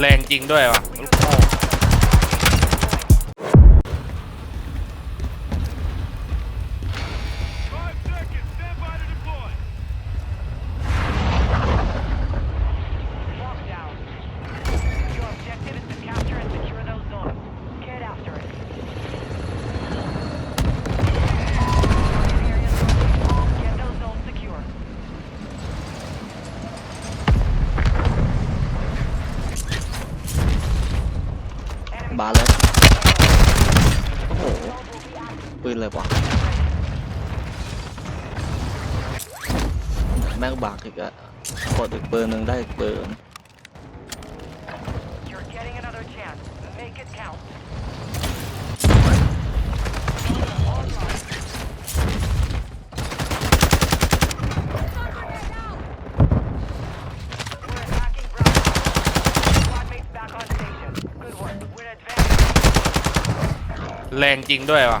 แรงจริงด้วยว่ะลูกโกดอีกปืนหนึ่งได้อีกปืน You're getting another chance. Make it count. We're attacking Bravo. Squad mates back on station. Good work. We're advancing. แรงจริงด้วยว่ะ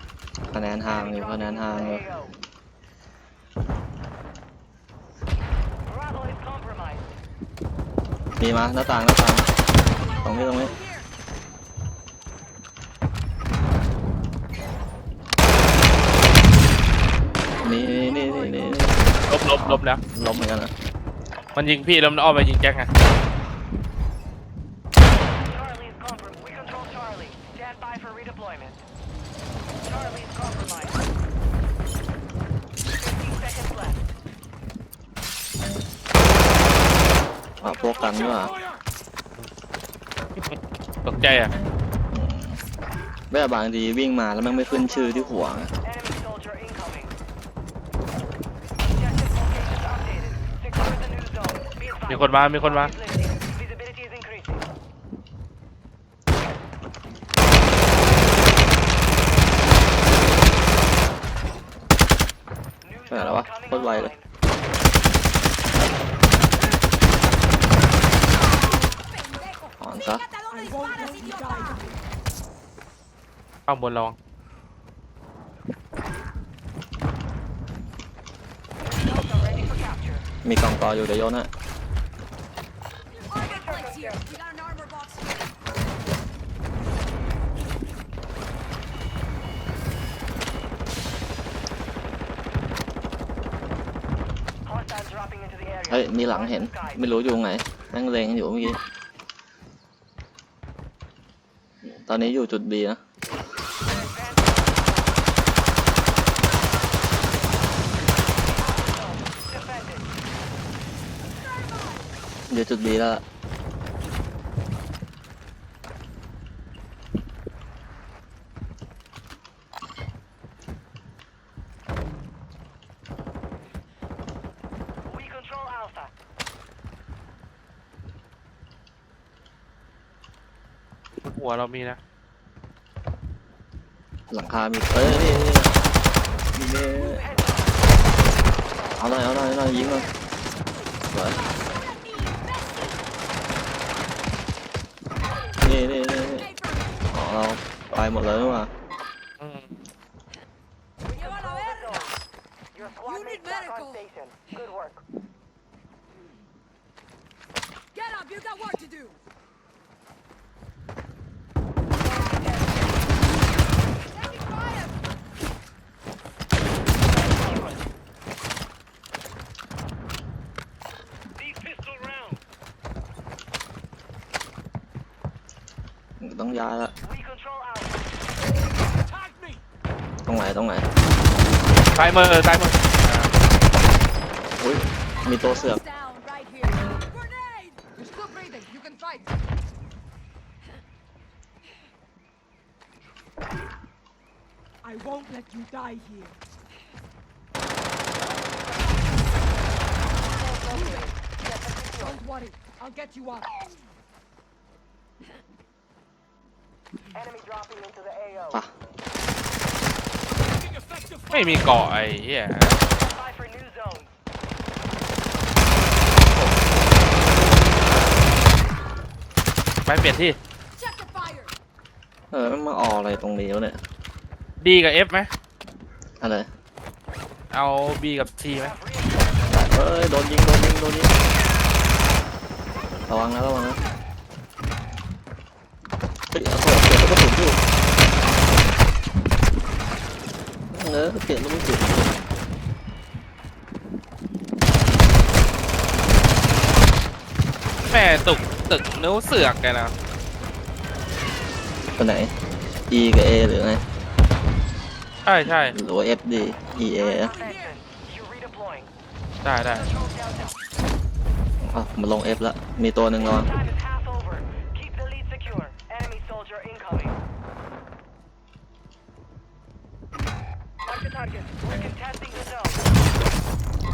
คะแนนห่างอยู่ Enemy คะแนน dropping ห่างอยู่ into AO. Bravo is compromised. มีมาหน้าต่างหน้าต่างตรงนี้ตรงนี้ Here. นี่นี่นี่นี่ลบลบลบแล้วล้มเหมือนกันนะมันยิงพี่แล้วมันอ้อมไปยิงแจ็คไง Charlie is compromised. We control Charlie. Stand by for redeployment. Charlie is compromised. 15 seconds left. อะพวกกันด้วย Fire. ตกใจอะแม่บางทีวิ่งมาแล้วแม่งไม่ขึ้นชื่อที่หัวไง Enemy soldier incoming. Objective locations updated. Secure the new zone. Be advised. มีคนมา มีคนมา Is lifting. Visibility is increasing. ไปไหนแล้ววะโคตรไวเลย Pendejo. Ah, está. Fíjate a dónde disparas, idiota. ข้างบนระวัง Delta ready for capture. มีกล่องต่ออยู่เดี๋ยวโยนฮะ เฮ้ยมีหลังเห็น ไม่รู้อยู่ไหนแม่งเลงอยู่เมื่อกี้ ตอนนี้อยู่จุดบีนะ Defend it. อยู่จุดบีแล้ว บนหัวเรามีนะ หลังคามีเอ้ยนี่นี่นี่นี่เอาหน่อยเอาหน่อยเอาหน่อยยิงเลยสวยนี่นี่นี่นี่ Hey, for อ๋อเราไปหมดเลยนี่หว่าอืม Lleva la verga. Your squad You mates need back on medical. station. Good work. Get up. You got work to do. Taking fire. Need pistol round. ต้อง ย้ายละ We control Alpha. ตรงไหนซ้ายมือซ้ายมืออ่าอุ้ยมีตัวเสือก Down right here. Grenade! You're still breathing. You can fight. I won't let you die here. Don't worry. I'll get you up. Enemy dropping into the AO. ปะ Taking effective ไม่มีเกาะไอ้เหี้ย Buy for new zones. ไปเปลี่ยนที่ Check the fire. เออมันมาออกอะไรตรงนี้วะเนี่ยดีกับ F ไหม อะไรเอา B กับ C ไหมเอ้ยโดนยิงโดนยิงโดนยิงระวังนะระวังนะ เฮ้ยเอาเถอะเปลี่ยนลูกกระสุนอยู่เออเปลี่ยนลูกกระสุนแม่ตึกตึกนิ้วเสือกแกนะตัวไหน E กับ A หรือไงใช่ใช่หรือว่า F D E A อะ Offensive. You redeploying. ได้ได้ Control downtown. อะมันลง F แล้วมีตัวหนึ่งระวัง Time is half over. Keep the lead secure. Enemy soldier incoming. Mark the target. We're contesting the zone.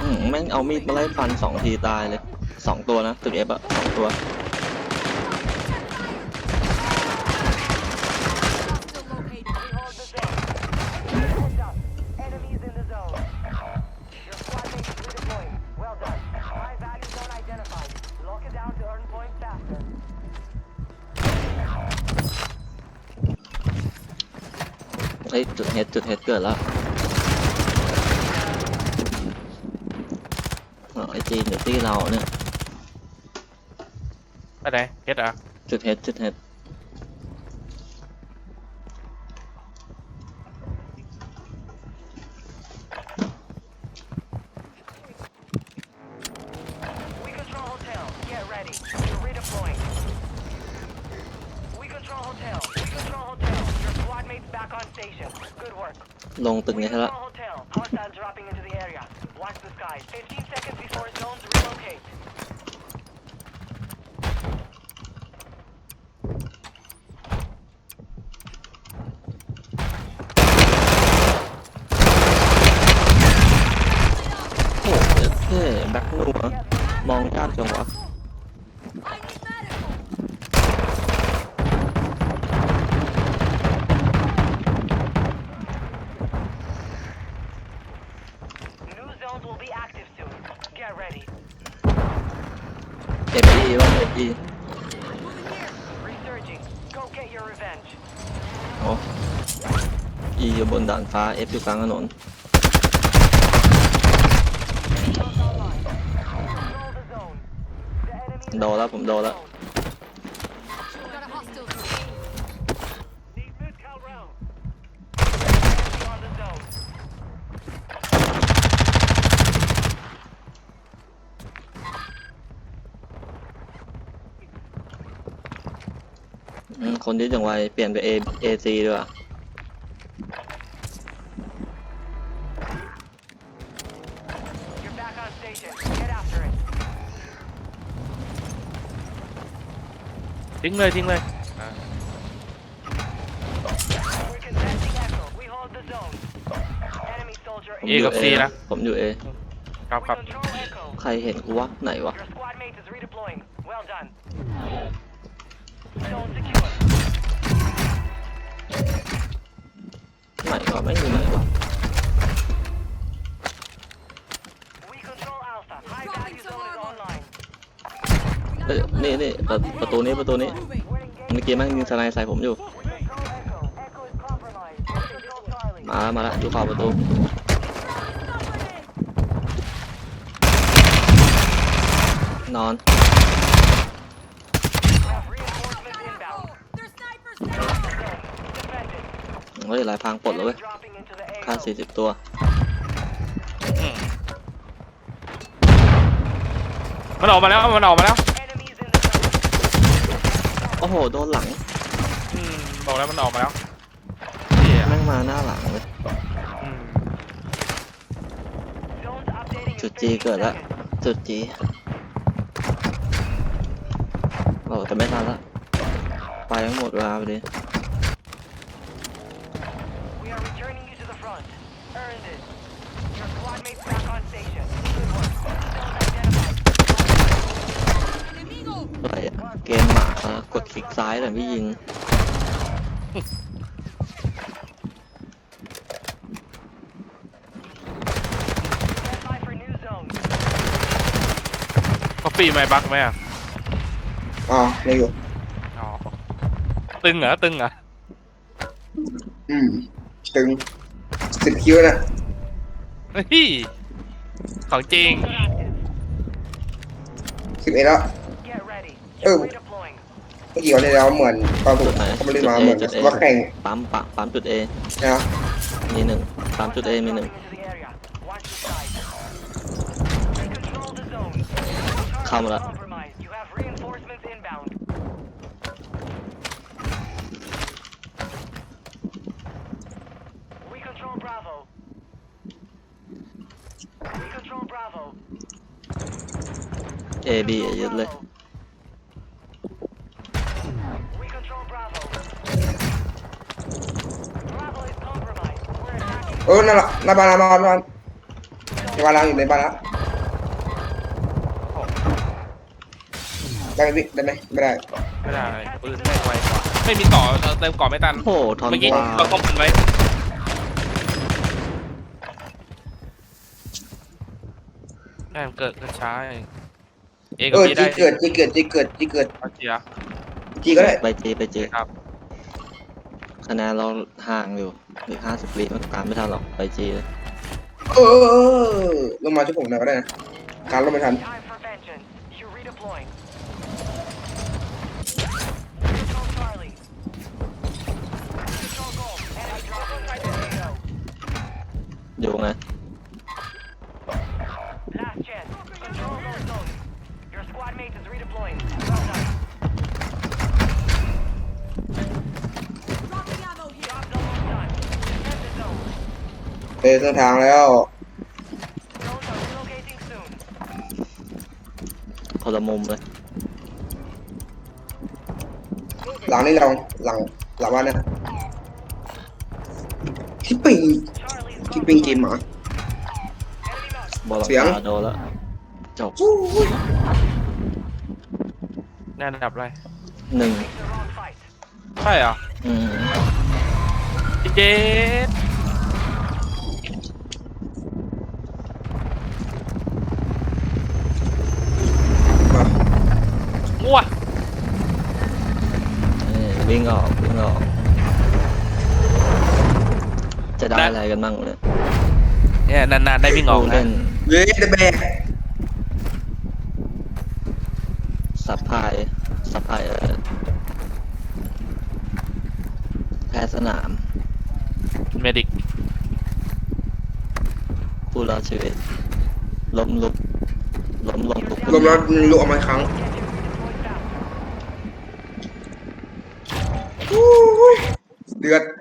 อืมแม่ งเอามีดมาไล่ฟันสองทีตายเลยสองตัวนะตึกเอฟอะสองตัวไอ้จุดเฮดจุดเฮดเกิดแล้วอ๋อไอ จีนอยู่ที่เราเนี่ย ไปไหนเฮ็ดอะจุดเฮดจุดเฮด We control hotel. Get ready. You're redeploying. We control hotel. We control hotel. Your squad mates back on station. Good work. ลงตึก We นี้ให้ละ control hotel. Hostiles dropping into the area. Watch the skies. 15 seconds before zones relocate. โอ้โหเท่แบ็คนัวมองยาก จังวะ I need medical. New zones will be active soon. Get ready. เอฟอีว่าเอฟอี Resurging. Go get your revenge. โอ้อีอยู่บนด่านฟ้าเอฟอยู่กลางถนน โดนแล้วผมโดนแล้วคนที่จังไวเปลี่ยนไปเอเอซีด้วย ทิ้งเลยทิ้งเลยอ่า We're contesting Echo. We hold the zone. Enemy soldier ผมเออยู่กับ C นะ ผมอยู่เอครับ We ครับ control Echo. ใครเห็นกูวะไหนวะ Your squad mate is redeploying. Well done. Zone secure. ไหนวะไม่อ เนี่นี่ประประตูนี้ประตูนี้เมื่อกี้มันยิงสไนด์ใส่ผมอยู่ มาแล้วมาแล้วอยู่ขอบประตูนอน เฮ้ยหลายพังปลดแล้วเว้ยค่าสี่สิบตัวมันออกมาแล้ว มันออกมาแล้ว โอ้โห โดนหลังอบอกแล้วมันออกมาแล้วนั่งมาหน้าหลังเลยจุดจีเกิดละ จุดจีโอ้แต่ไม่ทันละ ไปทั้งหมดเวลาไปดิ คลิกซ้ายแต่ไม่ยิง Stand by for new zones. คอฟฟี่ไม่บักไหมอะอ๋อไม่อยู่ อ๋อตึงเหรอตึงเหรออืม ตึงสิบคิวนะเฮ้ยของจริง Active. สิบเอ็ดแล้ว Get ready. Oh. Redeploying. เมื่อกี้วันนี้เราเหมือนตอนผมจุดไหนเขาไม่ได้จุดมาเอเหมือนจุดเอว่าแข่งปั๊มปะปั๊มจุดเอนะมีหนึ่งปั๊มจุดเอมีหนึ่ง Dropping into the area. Watch the side. Recontrol the zone. Come Target on. compromised. You have reinforcements inbound. We control Bravo. We control Bravo. เอบียึดเลย เออนั่นแหละหน้าบ้านหน้าบ้านหน้าบ้านในบ้านเราอยู่ในบ้านแล้วได้ไหมพี่ได้ไหมไม่ได้ไม่ได้ปืนแม่งไวกว่าไม่มีต่อเติมก่อไม่ตันโอ้โหทอนเมื่อกี้กวาเราต้องปืนไว้แม่งเกิดกันช้าเองเอกัเอบอบีได้จีเกิดจีเกิดจีเกิดจีเกิดเอาเจียจีก็ได้ไปจีไปจีครับ คะแนนเรา ห่างอยู่อีกห้าสิบวิมันตามไม่ทันหรอกไปจีเลยเออลงมาช่วยผมหน่อยก็ได้นะการลงไม่ทัน Time for vengeance. You redeploying. Control Charlie. Control Gold. Enemy dropping right tornado. อยู่ไง เออเส้นทางแล้ว Zones are relocating soon. คนละมุมเลยหลังนี่เราหลังหลังบ้านนะที่ปิง Charlie's ที่ปิงเกมหมา Enemy mark. บอลเสียง ตาโดนแล้วจบแน่นอันดับอะไรหนึ่ง Picked the wrong fight. ใช่เหรออืมเจ็ด มา มั่ว เอ้ย วิ่งออกวิ่งออก จะได้อะไรกันบ้างเนี่ยเนี่ยนานๆได้วิ่งออกผู้นะเล่นเย้เดอะแบกสับพายสับพายเออแพ้สนามเมดิกผู้รอดชีวิตล้มลุกล้มลงลุกรวมแล้วลูกออกมาอีกครั้ง Get